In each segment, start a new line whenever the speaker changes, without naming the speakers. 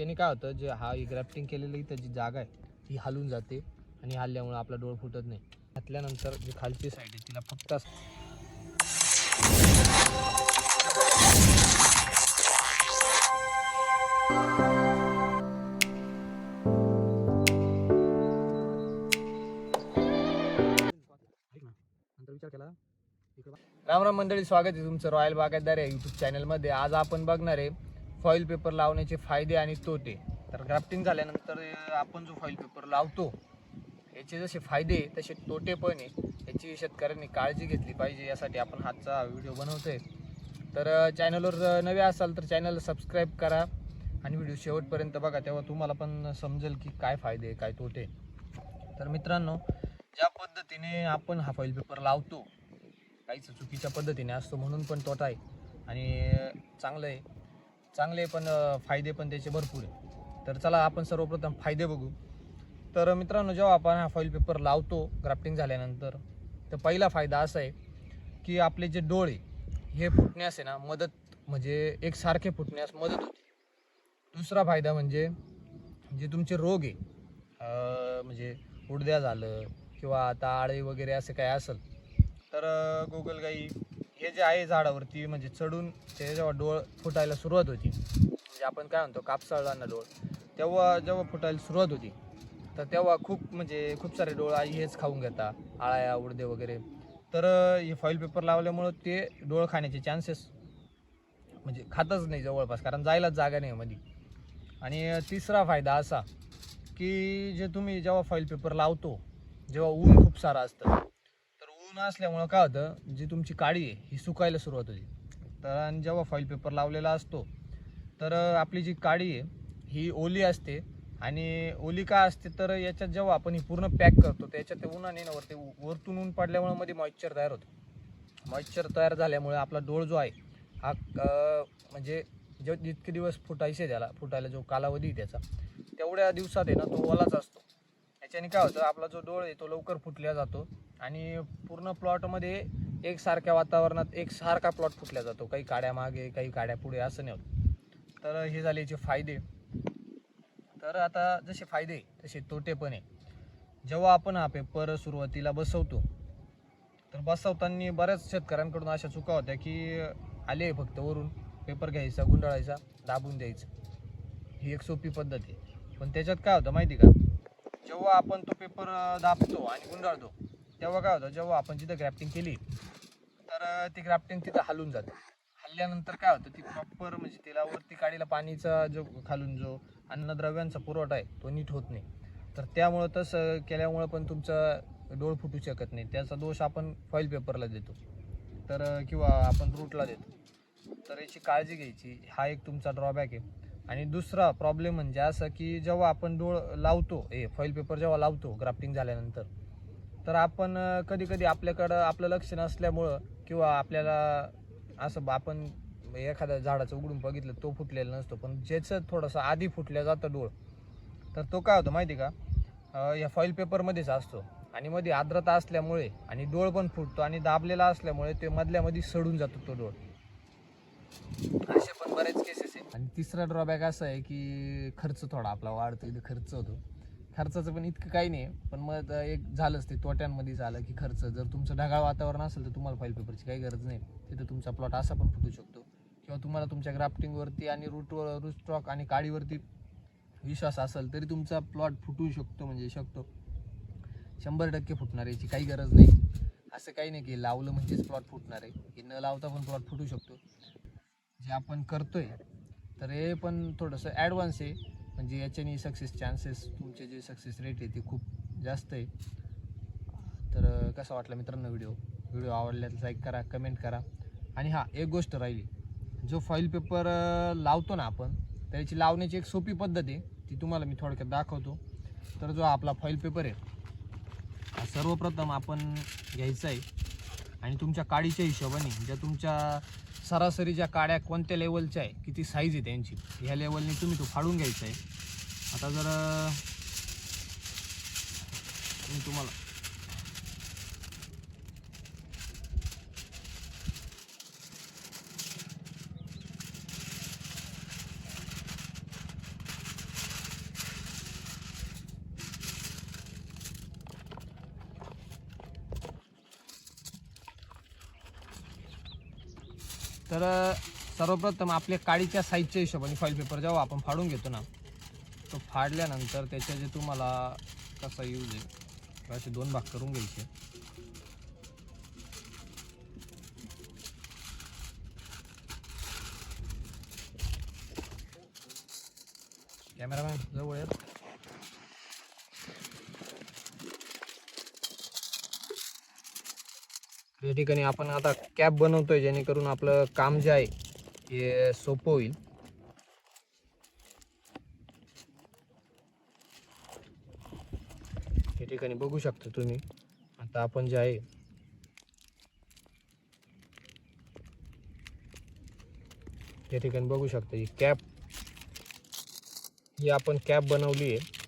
त्याने काय होतं जे हा ग्राफ्टिंग केलेली इथं जी जागा आहे ती हलून जाते आणि हल्ल्यामुळे आपला डोळ फुटत नाही. घातल्यानंतर जी खालची साईड आहे तिला फक्त राम राम मंडळी स्वागत आहे तुमचं रॉयल बागायतदार आहे यूट्यूब चॅनलमध्ये आज आपण बघणार आहे फॉईल पेपर लावण्याचे फायदे आणि तोटे. तर ग्राफ्टिंग झाल्यानंतर आपण जो फॉईल पेपर लावतो याचे जसे फायदे तसे तोटे पण आहे. याची शेतकऱ्यांनी काळजी घेतली पाहिजे यासाठी आपण हातचा व्हिडिओ बनवतोय. तर चॅनलवर जर नवे असाल तर चॅनलला सबस्क्राईब करा आणि व्हिडिओ शेवटपर्यंत बघा तेव्हा तुम्हाला पण समजेल की काय फायदे आहे, काय तोटे तर मित्रांनो ज्या पद्धतीने आपण हा फॉईल पेपर लावतो काहीच चुकीच्या पद्धतीने असतो म्हणून पण तोटा आहे. आणि चांगलं आहे. चांगले पण फायदे पण त्याचे भरपूर आहे तर चला आपण सर्वप्रथम फायदे बघू. तर मित्रांनो जेव्हा आपण हा फॉईल पेपर लावतो ग्राफ्टिंग झाल्यानंतर तर पहिला फायदा असा आहे की आपले जे डोळे हे फुटण्यास आहे ना मदत म्हणजे एकसारखे फुटण्यास मदत होते. दुसरा फायदा म्हणजे जे तुमचे रोग आहे म्हणजे उडद्या झालं किंवा आता आळे वगैरे असं काय असेल तर गुगल गोगलगाई हे जे आहे झाडावरती म्हणजे चढून ते जेव्हा डोळ फुटायला सुरुवात होती म्हणजे आपण काय म्हणतो कापसाळांना डोळ तेव्हा जेव्हा फुटायला सुरुवात होती तर तेव्हा खूप म्हणजे खूप सारे डोळ आई हेच खाऊन घेता आळ्या उडदे वगैरे. तर हे फॉईल पेपर लावल्यामुळं ते डोळ खाण्याचे चान्सेस म्हणजे खातच नाही जवळपास कारण जायलाच जागा नाही मध्ये आणि तिसरा फायदा असा की जे तुम्ही जेव्हा फॉईल पेपर लावतो जेव्हा ऊन खूप सारं असतं ऊन असल्यामुळं काय होतं जी तुमची काळी आहे ही सुकायला सुरुवात होती. तर आणि जेव्हा फॉईल पेपर लावलेला असतो तर आपली जी काळी आहे ही ओली असते. आणि ओली का असते तर याच्यात जेव्हा आपण ही पूर्ण पॅक करतो त्याच्यात ते उन्हाने ना वरती वरतून ऊन पडल्यामुळं मध्ये मॉइश्चर तयार होतं. मॉइश्चर तयार झाल्यामुळे आपला डोळ जो आहे हा म्हणजे जे जितके दिवस फुटायचे त्याला फुटायला जो कालावधी आहे त्याचा तेवढ्या दिवसात आहे ना तो ओलाच असतो. याच्याने काय होतं आपला जो डोळ आहे तो लवकर फुटला जातो. आणि पूर्ण प्लॉटमध्ये एकसारख्या वातावरणात एक सारखा प्लॉट फुटला जातो. काही काड्या मागे काही काड्या पुढे असं नाही होत. तर हे झाले याचे फायदे. तर आता जसे फायदे तसे तोटे पण आहे. जेव्हा आपण हा पेपर सुरुवातीला बसवतो तर बसवताना बऱ्याच शेतकऱ्यांकडून अशा चुका होत्या की आले फक्त वरून. पेपर घ्यायचा गुंडाळायचा दाबून द्यायचा. ही एक सोपी पद्धत आहे. पण त्याच्यात काय होतं माहिती का? जेव्हा आपण तो पेपर दाबतो आणि गुंडाळतो तेव्हा काय होतं जेव्हा आपण जिथं ग्रॅफ्टिंग केली तर ती ग्राफ्टिंग तिथं हलून जाते. हल्ल्यानंतर काय होतं ती प्रॉपर म्हणजे तिला वरती काडीला पाणीचा जो खालून जो अन्नद्रव्यांचा पुरवठा आहे तो नीट होत नाही. तर त्यामुळं तसं केल्यामुळं पण तुमचा डोळ फुटू शकत नाही. त्याचा दोष आपण फॉईल पेपरला देतो. तर किंवा आपण रूटला देतो. तर याची काळजी घ्यायची. हा एक तुमचा ड्रॉबॅक आहे. आणि दुसरा प्रॉब्लेम म्हणजे असं की जेव्हा आपण डोळ लावतो ए फॉईल पेपर जेव्हा लावतो ग्राफ्टिंग झाल्यानंतर तर आपण कधी कधी आपल्याकडं आपलं लक्ष नसल्यामुळं किंवा आपल्याला असं आपण एखाद्या झाडाचं उघडून बघितलं तो फुटलेला नसतो. पण ज्याचं थोडंसं आधी फुटल्या जातं डोळ तर तो काय होतो माहिती का? या फॉईल पेपरमध्येच असतो. आणि मध्ये आर्द्रता असल्यामुळे आणि डोळ पण फुटतो आणि दाबलेला असल्यामुळे ते मधल्यामध्ये सडून जातो तो डोळ. असे पण बरेच केसेस आहे आणि तिसरा ड्रॉबॅक असा आहे की खर्च थोडा आपला वाढतो इथे खर्च होतो. खर्चाचं पण इतकं काही नाही. पण मग एक झालंच ते तोट्यांमध्ये झालं की खर्च. जर तुमचं ढगाळ वातावरण असेल तर तुम्हाला फाईल पेपरची काही गरज नाही. तिथं तुमचा प्लॉट असा पण फुटू शकतो. किंवा तुम्हाला तुमच्या ग्राफ्टिंगवरती आणि रूटवर रूट स्टॉक आणि काडीवरती विश्वास असेल तरी तुमचा प्लॉट फुटू शकतो म्हणजे शकतो. शंभर टक्के फुटणार याची काही गरज नाही. असं काही नाही की लावलं म्हणजेच प्लॉट फुटणार आहे. हे न लावता पण प्लॉट फुटू शकतो. जे आपण करतोय तर हे पण थोडंसं ॲडव्हान्स आहे. म्हणजे याच्याने सक्सेस चान्सेस तुमचे जे सक्सेस रेट आहे ते खूप जास्त आहे. तर कसा वाटला मित्रांनो व्हिडिओ व्हिडिओ आवडल्यास लाईक करा कमेंट करा. आणि हां एक गोष्ट राहिली. जो फॉईल पेपर लावतो ना आपण त्याची लावण्याची एक सोपी पद्धत आहे ती तुम्हाला मी थोडक्यात दाखवतो. तर जो आपला फॉईल पेपर आहे हा सर्वप्रथम आपण घ्यायचा आहे. आणि तुमच्या काडीच्या हिशोबाने ज्या तुमच्या सरासरी ज्या काड्या कोणत्या लेवलच्या आहे किती साईज आहे त्यांची ह्या लेवलने तुम्ही तो फाडून घ्यायचा आहे. आता जर मी तुम्हाला तर सर्वप्रथम आपल्या काडीच्या साईजच्या हिशोबाने फॉईल पेपर जेव्हा आपण फाडून घेतो ना तो फाडल्यानंतर त्याच्या जे तुम्हाला कसा यूज आहे असे दोन भाग करून घ्यायचे. कॅमेरामॅन जवळ येत. या ठिकाणी आपण आता कॅप बनवतोय जेणेकरून आपलं काम जे आहे हे सोपं होईल. या ठिकाणी बघू शकता तुम्ही आता आपण जे आहे या ठिकाणी बघू शकता ही कॅप. ही आपण कॅप बनवली आहे.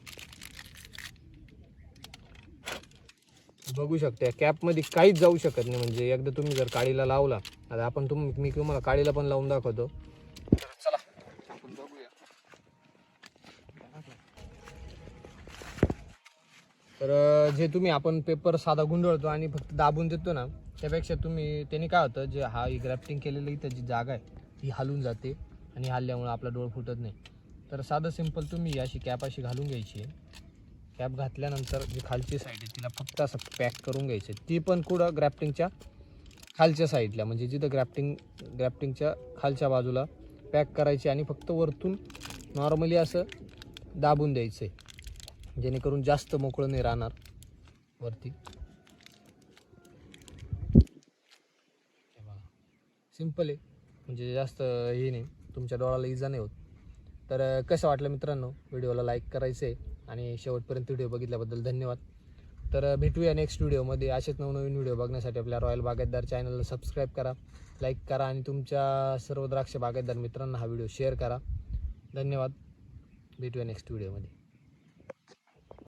बघू शकता. कॅपमध्ये काहीच जाऊ शकत नाही. म्हणजे एकदा तुम्ही जर काडीला लावला आता आपण तुम मी तुम्हाला काडीला पण लावून दाखवतो. तर चला आपण बघूया. तर जे तुम्ही आपण पेपर साधा गुंडळतो आणि फक्त दाबून देतो ना त्यापेक्षा तुम्ही त्याने काय होतं जे हा ही ग्राफ्टिंग केलेली इथं जी जागा आहे ती हलून जाते आणि हल्ल्यामुळे आपला डोळ फुटत नाही. तर साधं सिंपल तुम्ही अशी कॅप अशी घालून घ्यायची आहे. कॅप घातल्यानंतर जी खालची साईड आहे तिला फक्त असं पॅक करून घ्यायचं ती पण कुठं ग्रॅफ्टिंगच्या खालच्या साईडला म्हणजे जिथं ग्रॅफ्टिंग ग्रॅफ्टिंगच्या खालच्या बाजूला पॅक करायची आणि फक्त वरतून नॉर्मली असं दाबून द्यायचं आहे जेणेकरून जास्त मोकळं नाही राहणार वरती. सिंपल आहे. म्हणजे जास्त हे नाही. तुमच्या डोळ्याला इजा नाही होत. तर कसं वाटलं मित्रांनो? व्हिडिओला लाईक करायचं आहे आणि शेवटपर्यंत व्हिडिओ बघितल्याबद्दल धन्यवाद. तर भेटूया नेक्स्ट व्हिडिओमध्ये असेच नवनवीन व्हिडिओ बघण्यासाठी आपल्या रॉयल बागायतदार चॅनलला सबस्क्राईब करा लाईक करा आणि तुमच्या सर्व द्राक्ष बागायतदार मित्रांना हा व्हिडिओ शेअर करा. धन्यवाद. भेटूया नेक्स्ट व्हिडिओमध्ये